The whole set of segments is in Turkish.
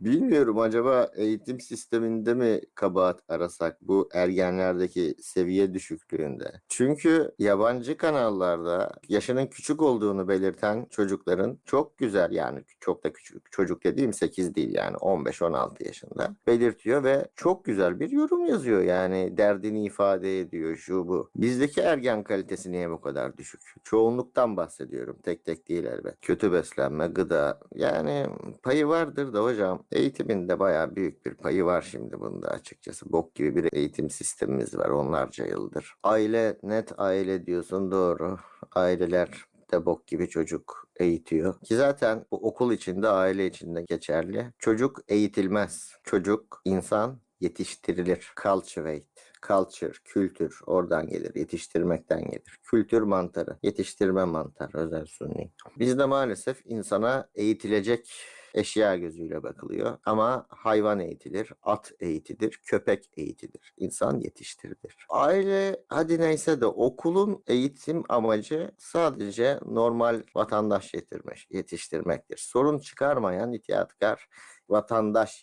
Bilmiyorum acaba eğitim sisteminde mi kabahat arasak bu ergenlerdeki seviye düşüklüğünde? Çünkü yabancı kanallarda yaşının küçük olduğunu belirten çocukların çok güzel yani çok da küçük çocuk dediğim 8 değil yani 15-16 yaşında belirtiyor ve çok güzel bir yorum yazıyor yani derdini ifade ediyor şu bu. Bizdeki ergen kalitesi niye bu kadar düşük? Çoğunluktan bahsediyorum tek tek değil elbet. Kötü beslenme, gıda yani payı vardır da hocam eğitimin de bayağı büyük bir payı var şimdi bunda açıkçası. Bok gibi bir eğitim sistemimiz var onlarca yıldır. Aile net aile diyorsun doğru. Aileler de bok gibi çocuk eğitiyor. Ki zaten bu okul içinde aile içinde geçerli. Çocuk eğitilmez. Çocuk insan yetiştirilir. Cultivate. Culture, kültür oradan gelir. Yetiştirmekten gelir. Kültür mantarı. Yetiştirme mantarı özel sunni. Bizde maalesef insana eğitilecek eşya gözüyle bakılıyor. Ama hayvan eğitilir, at eğitilir, köpek eğitilir. İnsan yetiştirilir. Aile hadi neyse de okulun eğitim amacı sadece normal vatandaş yetirmek, yetiştirmektir. Sorun çıkarmayan itiyatkar vatandaş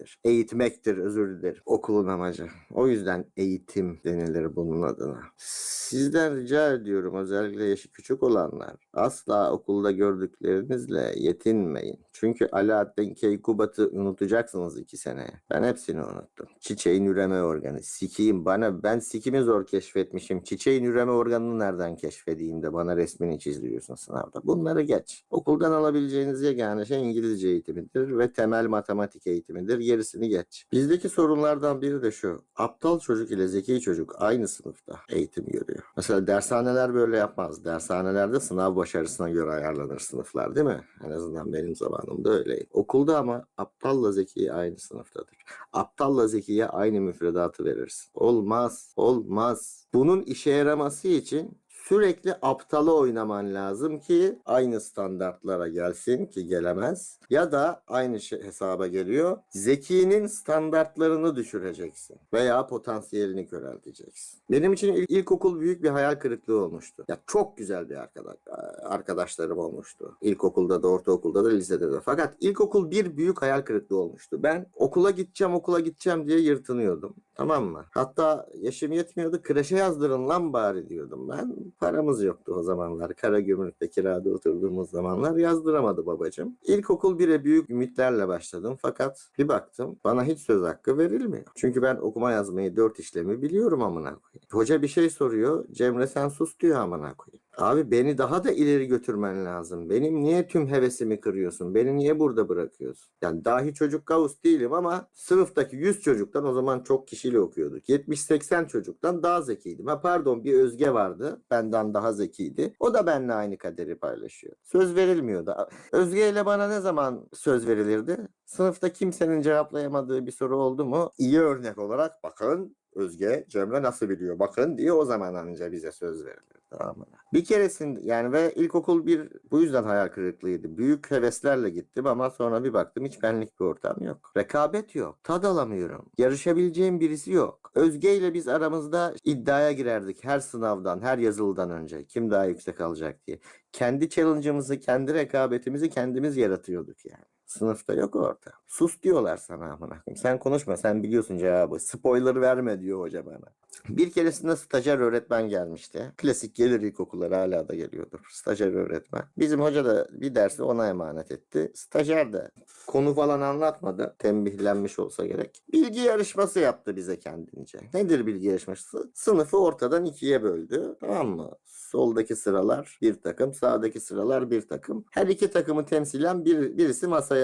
yetiştirmektir. Eğitmektir özür dilerim. Okulun amacı. O yüzden eğitim denilir bunun adına. Sizden rica ediyorum özellikle yaşı küçük olanlar asla okulda gördüklerinizle yetinmeyin. Çünkü Alaaddin Keykubat'ı unutacaksınız iki seneye. Ben hepsini unuttum. Çiçeğin üreme organı. Sikiyim bana ben sikimi zor keşfetmişim. Çiçeğin üreme organını nereden keşfedeyim de bana resmini çizdiriyorsun sınavda. Bunları geç. Okuldan alabileceğiniz yegane şey İngilizce eğitimidir ve temel matematik eğitimidir. Gerisini geç. Bizdeki sorunlardan biri de şu. Aptal çocuk ile zeki çocuk aynı sınıfta eğitim görüyor. Mesela dershaneler böyle yapmaz. Dershanelerde sınav başarısına göre ayarlanır sınıflar değil mi? En azından benim zamanımda öyleydi. Okulda ama aptalla zeki aynı sınıftadır. Aptalla zekiye aynı müfredatı verirsin. Olmaz. Olmaz. Bunun işe yaraması için sürekli aptalı oynaman lazım ki aynı standartlara gelsin ki gelemez. Ya da aynı şey hesaba geliyor. Zekinin standartlarını düşüreceksin veya potansiyelini körelteceksin. Benim için il- ilkokul büyük bir hayal kırıklığı olmuştu. Ya çok güzel bir arkadaş arkadaşlarım olmuştu. İlkokulda da, ortaokulda da, lisede de. Fakat ilkokul bir büyük hayal kırıklığı olmuştu. Ben okula gideceğim, okula gideceğim diye yırtınıyordum. Tamam mı? Hatta yaşım yetmiyordu. Kreşe yazdırın lan bari diyordum ben. Paramız yoktu o zamanlar. Karagümrük'te kirada oturduğumuz zamanlar yazdıramadı babacığım. İlkokul 1'e büyük ümitlerle başladım. Fakat bir baktım bana hiç söz hakkı verilmiyor. Çünkü ben okuma yazmayı dört işlemi biliyorum amına koyayım. Hoca bir şey soruyor. Cemre sen sus diyor amına koyayım. Abi beni daha da ileri götürmen lazım. Benim niye tüm hevesimi kırıyorsun? Beni niye burada bırakıyorsun? Yani dahi çocuk gavus değilim ama sınıftaki 100 çocuktan o zaman çok kişiyle okuyorduk. 70-80 çocuktan daha zekiydim. Ha pardon bir Özge vardı. Benden daha zekiydi. O da benimle aynı kaderi paylaşıyor. Söz verilmiyordu. Özge ile bana ne zaman söz verilirdi? Sınıfta kimsenin cevaplayamadığı bir soru oldu mu? İyi örnek olarak bakın Özge Cemre nasıl biliyor bakın diye o zaman anca bize söz verilir. Tamam mı? Bir keresinde yani ve ilkokul bir bu yüzden hayal kırıklığıydı. Büyük heveslerle gittim ama sonra bir baktım hiç benlik bir ortam yok. Rekabet yok. Tad alamıyorum. Yarışabileceğim birisi yok. Özge ile biz aramızda iddiaya girerdik her sınavdan, her yazılıdan önce. Kim daha yüksek alacak diye. Kendi challenge'ımızı, kendi rekabetimizi kendimiz yaratıyorduk yani. Sınıfta yok orta. Sus diyorlar sana amına. Sen konuşma sen biliyorsun cevabı. Spoiler verme diyor hoca bana. Bir keresinde stajyer öğretmen gelmişti. Klasik gelir ilkokullara hala da geliyordur. Stajyer öğretmen. Bizim hoca da bir dersi ona emanet etti. Stajyer de konu falan anlatmadı. Tembihlenmiş olsa gerek. Bilgi yarışması yaptı bize kendince. Nedir bilgi yarışması? Sınıfı ortadan ikiye böldü. Tamam mı? Soldaki sıralar bir takım, sağdaki sıralar bir takım. Her iki takımı temsilen bir, birisi masaya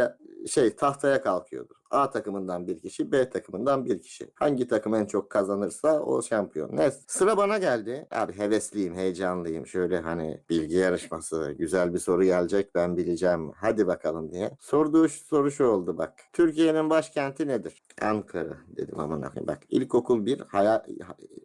şey tahtaya kalkıyordu. A takımından bir kişi, B takımından bir kişi. Hangi takım en çok kazanırsa o şampiyon. Ne? Sıra bana geldi. Abi hevesliyim, heyecanlıyım. Şöyle hani bilgi yarışması, güzel bir soru gelecek ben bileceğim. Hadi bakalım diye. Sorduğu soru şu oldu bak. Türkiye'nin başkenti nedir? Ankara dedim aman koyayım. Bak ilkokul bir hayal,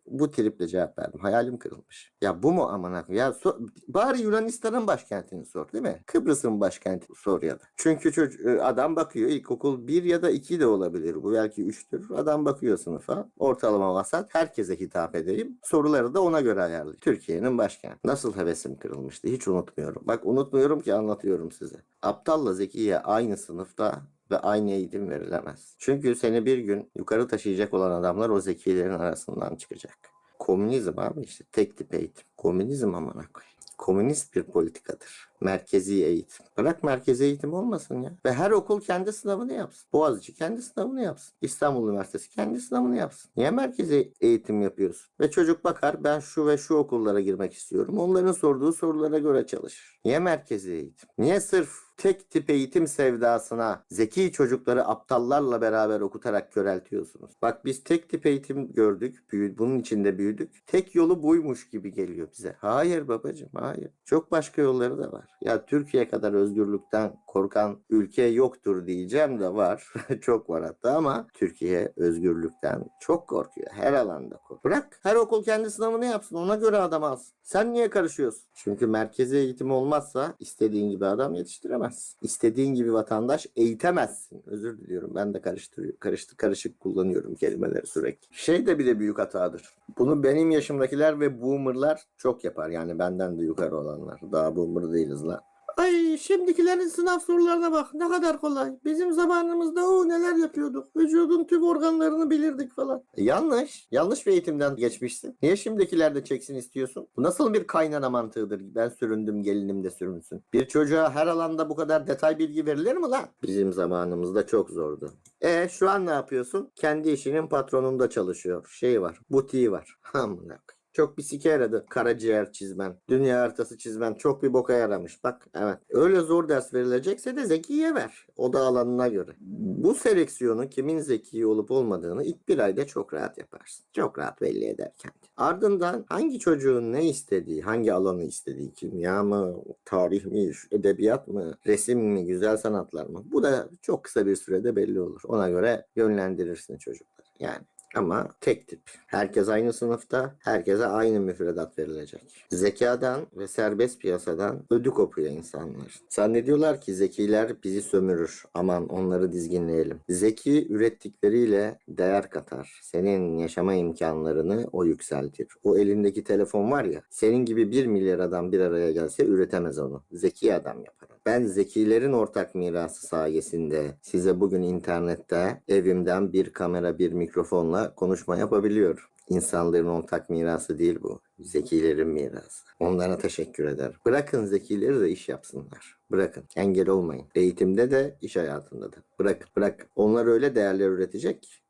bu triple cevap verdim. Hayalim kırılmış. Ya bu mu aman koyayım? Ya so- bari Yunanistan'ın başkentini sor değil mi? Kıbrıs'ın başkenti sor ya da. Çünkü çocuk, adam bakıyor ilkokul 1 ya da 2 de olabilir. Bu belki 3'tür. Adam bakıyor sınıfa. Ortalama vasat. Herkese hitap edeyim. Soruları da ona göre ayarlıyor. Türkiye'nin başkenti. Nasıl hevesim kırılmıştı hiç unutmuyorum. Bak unutmuyorum ki anlatıyorum size. Aptalla Zekiye aynı sınıfta ve aynı eğitim verilemez. Çünkü seni bir gün yukarı taşıyacak olan adamlar o zekilerin arasından çıkacak. Komünizm abi işte tek tip eğitim. Komünizm amına koyayım. Komünist bir politikadır. Merkezi eğitim. Bırak merkezi eğitim olmasın ya. Ve her okul kendi sınavını yapsın. Boğaziçi kendi sınavını yapsın. İstanbul Üniversitesi kendi sınavını yapsın. Niye merkezi eğitim yapıyorsun? Ve çocuk bakar ben şu ve şu okullara girmek istiyorum. Onların sorduğu sorulara göre çalışır. Niye merkezi eğitim? Niye sırf tek tip eğitim sevdasına zeki çocukları aptallarla beraber okutarak köreltiyorsunuz? Bak biz tek tip eğitim gördük, büyüdük, bunun içinde büyüdük. Tek yolu buymuş gibi geliyor bize. Hayır babacığım, hayır. Çok başka yolları da var. Ya Türkiye kadar özgürlükten korkan ülke yoktur diyeceğim de var. çok var hatta ama Türkiye özgürlükten çok korkuyor. Her alanda korkuyor. Bırak her okul kendi sınavını yapsın. Ona göre adam alsın. Sen niye karışıyorsun? Çünkü merkezi eğitim olmazsa istediğin gibi adam yetiştiremezsin. İstediğin gibi vatandaş eğitemezsin. Özür diliyorum. Ben de karıştırıyorum. Karıştı, karışık kullanıyorum kelimeleri sürekli. Şey de bir de büyük hatadır. Bunu benim yaşımdakiler ve boomerlar çok yapar. Yani benden de yukarı olanlar. Daha boomer değiliz lan. Ay şimdikilerin sınav sorularına bak ne kadar kolay. Bizim zamanımızda o neler yapıyorduk. Vücudun tüm organlarını bilirdik falan. E, yanlış. Yanlış bir eğitimden geçmişsin. Niye şimdikiler de çeksin istiyorsun? Bu nasıl bir kaynana mantığıdır? Ben süründüm gelinim de sürünsün. Bir çocuğa her alanda bu kadar detay bilgi verilir mi lan? Bizim zamanımızda çok zordu. E şu an ne yapıyorsun? Kendi işinin patronunda çalışıyor. Şey var. Butiği var. Amına. Çok bir sike yaradı. Karaciğer çizmen, dünya haritası çizmen çok bir boka yaramış. Bak evet. Öyle zor ders verilecekse de zekiye ver. O da alanına göre. Bu seleksiyonu kimin zeki olup olmadığını ilk bir ayda çok rahat yaparsın. Çok rahat belli eder kendi. Ardından hangi çocuğun ne istediği, hangi alanı istediği, kimya mı, tarih mi, edebiyat mı, resim mi, güzel sanatlar mı? Bu da çok kısa bir sürede belli olur. Ona göre yönlendirirsin çocukları. Yani ama tek tip. Herkes aynı sınıfta, herkese aynı müfredat verilecek. Zekadan ve serbest piyasadan ödü kopuyor insanlar. Zannediyorlar ki zekiler bizi sömürür. Aman onları dizginleyelim. Zeki ürettikleriyle değer katar. Senin yaşama imkanlarını o yükseltir. O elindeki telefon var ya, senin gibi bir milyar adam bir araya gelse üretemez onu. Zeki adam yapar. Ben zekilerin ortak mirası sayesinde size bugün internette evimden bir kamera bir mikrofonla konuşma yapabiliyorum. İnsanların ortak mirası değil bu. Zekilerin mirası. Onlara teşekkür ederim. Bırakın zekileri de iş yapsınlar. Bırakın. Engel olmayın. Eğitimde de iş hayatında da. Bırak, bırak. Onlar öyle değerler üretecek